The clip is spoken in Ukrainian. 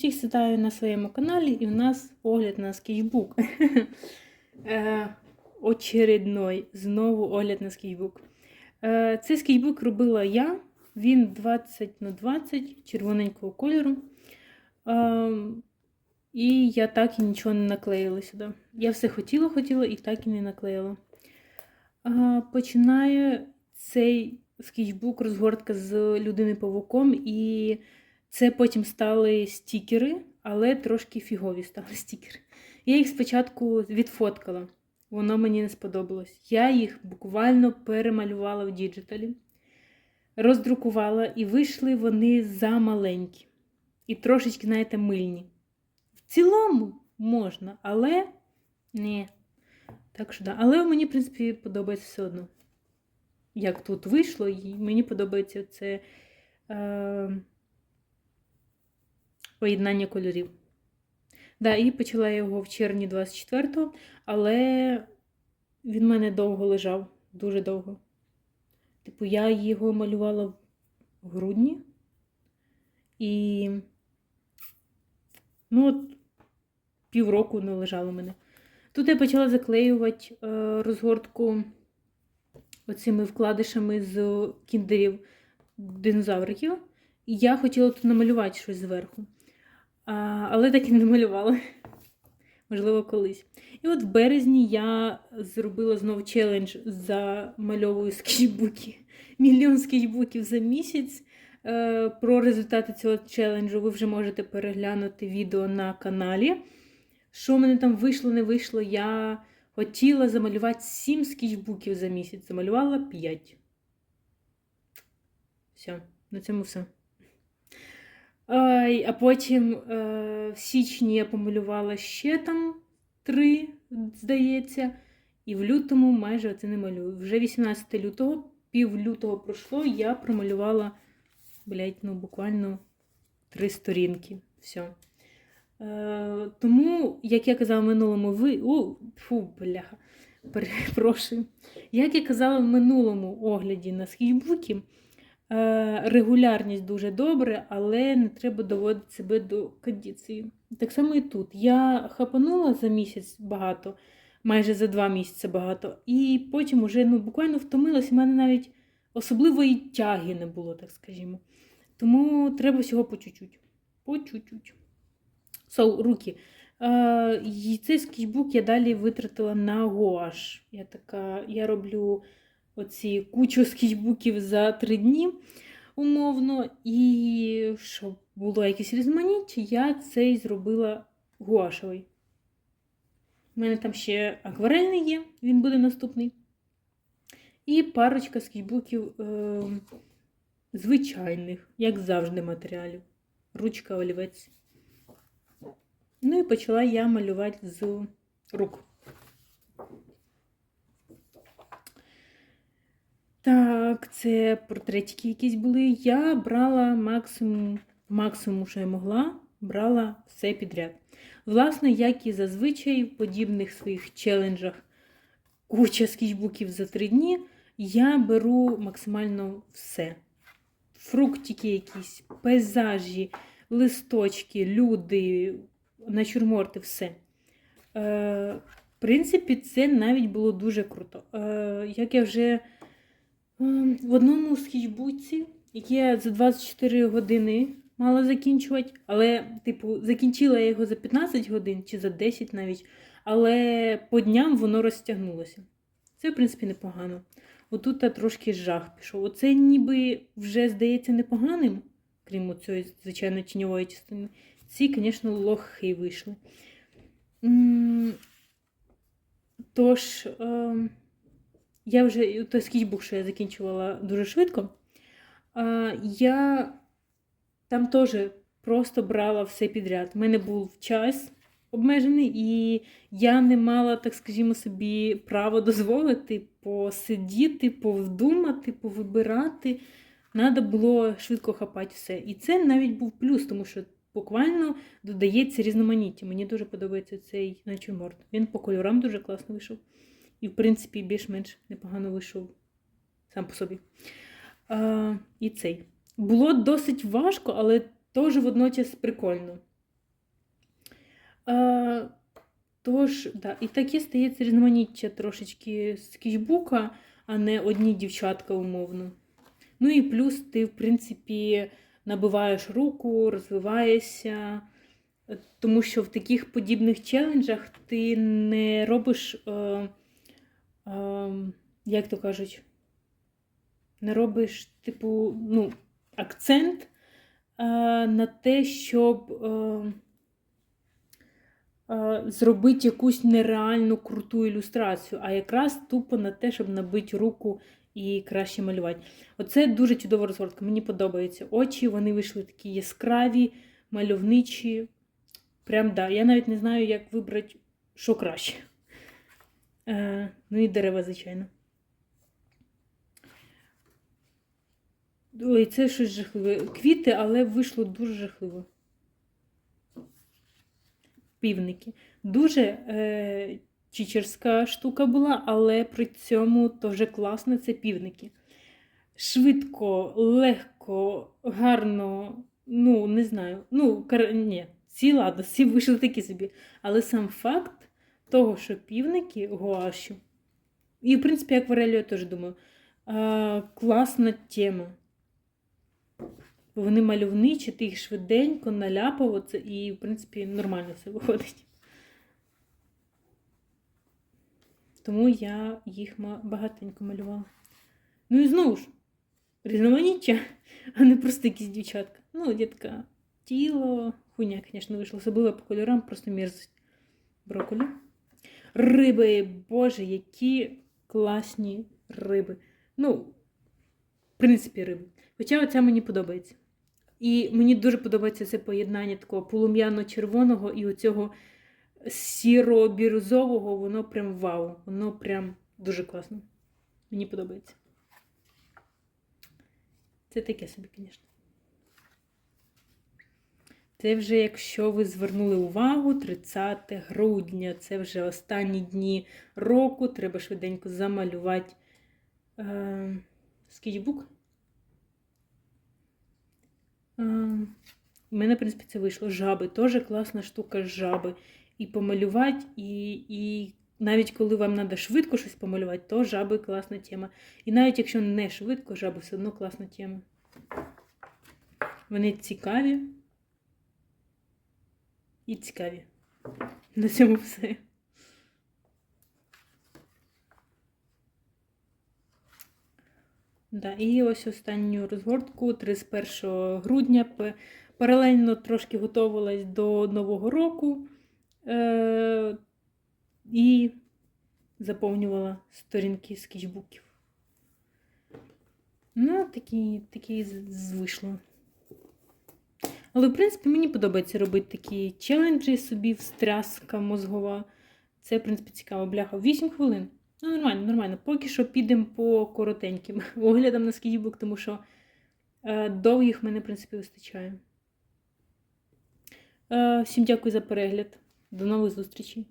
Усіх вітаю на своєму каналі і в нас огляд на скетчбук. Е, Очередной, знову огляд на скетчбук. Е, Цей скетчбук робила я. Він 20 на 20 червоненького кольору. Е, І я так і нічого не наклеїла сюди. Я все хотіла, хотіла і так і не наклеїла. Починає цей скетчбук розгортка з людини павуком і це потім стали стікери, але трошки фігові стали стікери. Я їх спочатку відфоткала, воно мені не сподобалось. Я їх буквально перемалювала в діджиталі, роздрукувала, і вийшли вони замаленькі. І трошечки, знаєте, мильні. В цілому можна, але ні. Так що да. Але мені, в принципі, подобається все одно. Як тут вийшло, і мені подобається це. Е- поєднання кольорів. Да, і почала його в червні 24-го, але він в мене довго лежав, дуже довго. Типу, я його малювала в грудні. І ну, от півроку не лежало мене. Тут я почала заклеювати е, розгортку оцими вкладишами з кіндерів динозавриків. І я хотіла тут намалювати щось зверху. Але так і не малювала. Можливо, колись. І от в березні я зробила знову челендж за мальовою скетчбуки. Мільйон скетчбуків за місяць. Е, Про результати цього челенджу ви вже можете переглянути відео на каналі. Що в мене там вийшло, не вийшло, я хотіла замалювати 7 скетчбуків за місяць. Замалювала 5. Все, на цьому все. А потім е, в січні я помалювала ще там три, здається, і в лютому майже це не малюю. Вже 18 лютого, пів лютого пройшло, я промалювала, блядь, ну буквально три сторінки. Все. Е, тому, як я казала в минулому ви... О, фу, бляха, перепрошую. Як я казала в минулому огляді на скетчбуки, регулярність дуже добре, але не треба доводити себе до кондиції. Так само і тут. Я хапанула за місяць багато, майже за два місяці багато, і потім уже ну, буквально втомилась, у мене навіть особливої тяги не було, так скажімо. Тому треба всього по чуть-чуть. По чуть-чуть. So, руки. Е, і цей скетчбук я далі витратила на гуаш. Я така, я роблю оці кучу скетчбуків за три дні, умовно, і щоб було якесь різноманіття, я цей зробила гуашевий. У мене там ще акварельний є, він буде наступний. І парочка скетчбуків е, звичайних, як завжди, матеріалів. Ручка олівець. Ну і почала я малювати з рук. Так, це портретики якісь були. Я брала максимум, максимум, що я могла, брала все підряд. Власне, як і зазвичай в подібних своїх челенджах куча скетчбуків за три дні, я беру максимально все. Фруктики якісь, пейзажі, листочки, люди, натюрморти, все. Е, В принципі, це навіть було дуже круто. Е, Як я вже в одному скетчбуці, який я за 24 години мала закінчувати, але, типу, закінчила я його за 15 годин чи за 10 навіть, але по дням воно розтягнулося. Це, в принципі, непогано. Отут трошки жах пішов. Оце ніби вже здається непоганим, крім цієї, звичайно, тіньової частини. Ці, звісно, лохи вийшли. Тож. Е я вже той скетчбук, що я закінчувала дуже швидко. Я там теж просто брала все підряд. У мене був час обмежений, і я не мала, так скажімо собі, право дозволити посидіти, повдумати, повибирати. Треба було швидко хапати все. І це навіть був плюс, тому що буквально додається різноманіття. Мені дуже подобається цей натюрморт. Він по кольорам дуже класно вийшов. І, в принципі, більш-менш непогано вийшов сам по собі. А, І цей. Було досить важко, але теж водночас прикольно. Е, тож, да, і таке стається різноманіття трошечки скетчбука, а не одні дівчатка умовно. Ну і плюс ти, в принципі, набиваєш руку, розвиваєшся, тому що в таких подібних челенджах ти не робиш, е, як то кажуть, не робиш, типу, ну, акцент е, на те, щоб е, е, зробити якусь нереальну круту ілюстрацію, а якраз тупо на те, щоб набити руку і краще малювати. Оце дуже чудова розгортка, мені подобається. Очі вони вийшли такі яскраві, мальовничі. Прям да. Я навіть не знаю, як вибрати, що краще. Е, ну і дерева, звичайно. Ой, це щось жахливе. Квіти, але вийшло дуже жахливо. Півники. Дуже е, чичерська штука була, але при цьому теж класно це півники. Швидко, легко, гарно, ну, не знаю. Ну, кар... ні, ці ладно, всі вийшли такі собі. Але сам факт того, що півники гуашю, і, в принципі, акварелью я теж думаю, а, класна тема. Бо вони мальовничі, ти їх швиденько наляпав, оце, і, в принципі, нормально все виходить. Тому я їх багатенько малювала. Ну і знову ж, різноманіття, а не просто якісь дівчатка. Ну, дітка, тіло, хуйня, звісно, вийшло. Особливо по кольорам, просто мерзость. Брокколі. Риби, боже, які класні риби. Ну, в принципі, риби. Хоча оця мені подобається. І мені дуже подобається це поєднання такого полум'яно-червоного і оцього сіро-бірюзового, воно прям вау. Воно прям дуже класно. Мені подобається. Це таке собі, звісно. Це вже, якщо ви звернули увагу, 30 грудня, це вже останні дні року. Треба швиденько замалювати е, скетчбук. У мене, в принципі, це вийшло. Жаби. Теж класна штука жаби. І помалювати, і, і навіть коли вам треба швидко щось помалювати, то жаби класна тема. І навіть якщо не швидко, жаби все одно класна тема. Вони цікаві. І цікаві. На цьому все. Да, і ось останню розгортку 31 грудня. Паралельно трошки готувалась до Нового року е- і заповнювала сторінки скетчбуків. Ну, такі, такі вийшло. Але, в принципі, мені подобається робити такі челенджі собі, встряска мозгова. Це, в принципі, цікаво. Бляха, 8 хвилин. Ну, нормально, нормально. Поки що підемо по коротеньким оглядам на скетчбук, тому що е, довгих мене, в принципі, вистачає. Е, всім дякую за перегляд. До нових зустрічей.